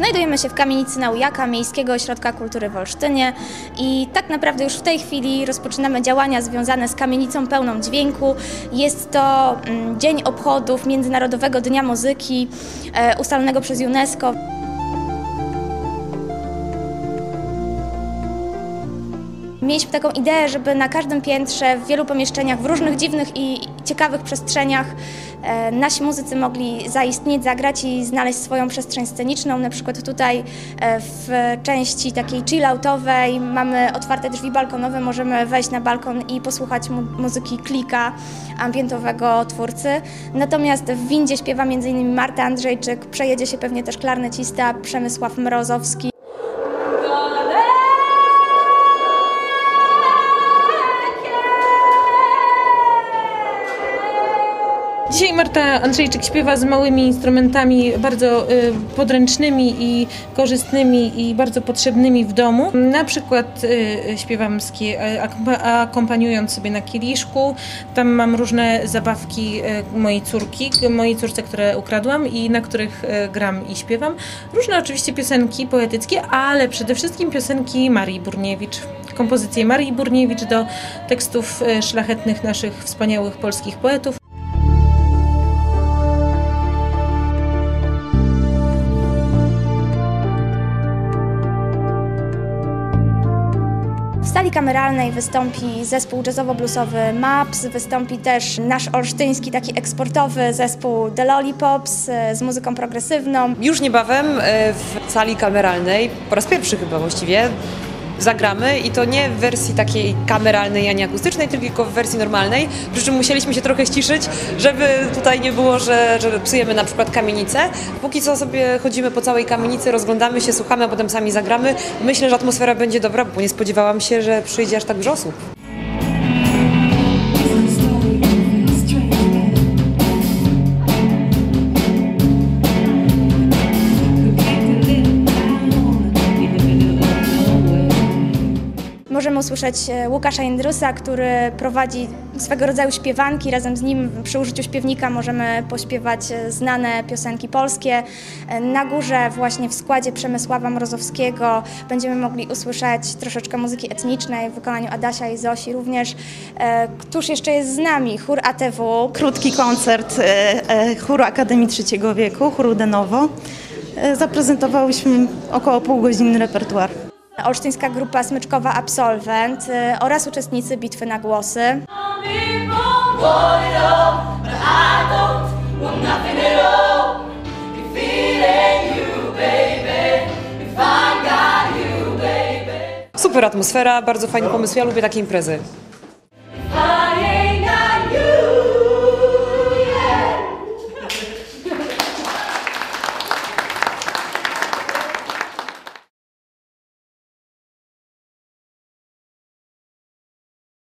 Znajdujemy się w kamienicy Naujaka, Miejskiego Ośrodka Kultury w Olsztynie i tak naprawdę już w tej chwili rozpoczynamy działania związane z kamienicą pełną dźwięku. Jest to mm, dzień obchodów Międzynarodowego Dnia Muzyki e, ustalonego przez UNESCO. Mieliśmy taką ideę, żeby na każdym piętrze, w wielu pomieszczeniach, w różnych dziwnych i ciekawych przestrzeniach e, nasi muzycy mogli zaistnieć, zagrać i znaleźć swoją przestrzeń sceniczną. Na przykład tutaj e, w części takiej chilloutowej mamy otwarte drzwi balkonowe, możemy wejść na balkon i posłuchać mu muzyki klika ambientowego twórcy. Natomiast w windzie śpiewa m.in. Marta Andrzejczyk, przejedzie się pewnie też klarnecista Przemysław Mrozowski. Dzisiaj Marta Andrzejczyk śpiewa z małymi instrumentami bardzo y, podręcznymi i korzystnymi i bardzo potrzebnymi w domu. Na przykład y, śpiewam z akompa- akompaniując sobie na kieliszku. Tam mam różne zabawki y, mojej córki, mojej córce, które ukradłam i na których y, gram i śpiewam. Różne oczywiście piosenki poetyckie, ale przede wszystkim piosenki Marii Burniewicz. Kompozycje Marii Burniewicz do tekstów y, szlachetnych naszych wspaniałych polskich poetów. Sali kameralnej wystąpi zespół jazzowo-bluesowy MAPS, wystąpi też nasz olsztyński taki eksportowy zespół The Lollipops e, z muzyką progresywną. Już niebawem e, w sali kameralnej, po raz pierwszy chyba właściwie, zagramy i to nie w wersji takiej kameralnej ani akustycznej, tylko w wersji normalnej, przy czym musieliśmy się trochę ściszyć, żeby tutaj nie było, że, że psujemy na przykład kamienicę. Póki co sobie chodzimy po całej kamienicy, rozglądamy się, słuchamy, a potem sami zagramy. Myślę, że atmosfera będzie dobra, bo nie spodziewałam się, że przyjdzie aż tak dużo osób. Możemy usłyszeć e, Łukasza Jędrusa, który prowadzi swego rodzaju śpiewanki. Razem z nim przy użyciu śpiewnika możemy pośpiewać e, znane piosenki polskie. E, Na górze właśnie w składzie Przemysława Mrozowskiego będziemy mogli usłyszeć troszeczkę muzyki etnicznej w wykonaniu Adasia i Zosi również. Któż jeszcze jest z nami? Chór ATW. krótki koncert chóru Akademii Trzeciego Wieku, chóru Denowo. Zaprezentowałyśmy około półgodzinny repertuar. Olsztyńska grupa smyczkowa Absolwent y, oraz uczestnicy Bitwy na Głosy. Super atmosfera, bardzo fajny pomysł, ja lubię takie imprezy.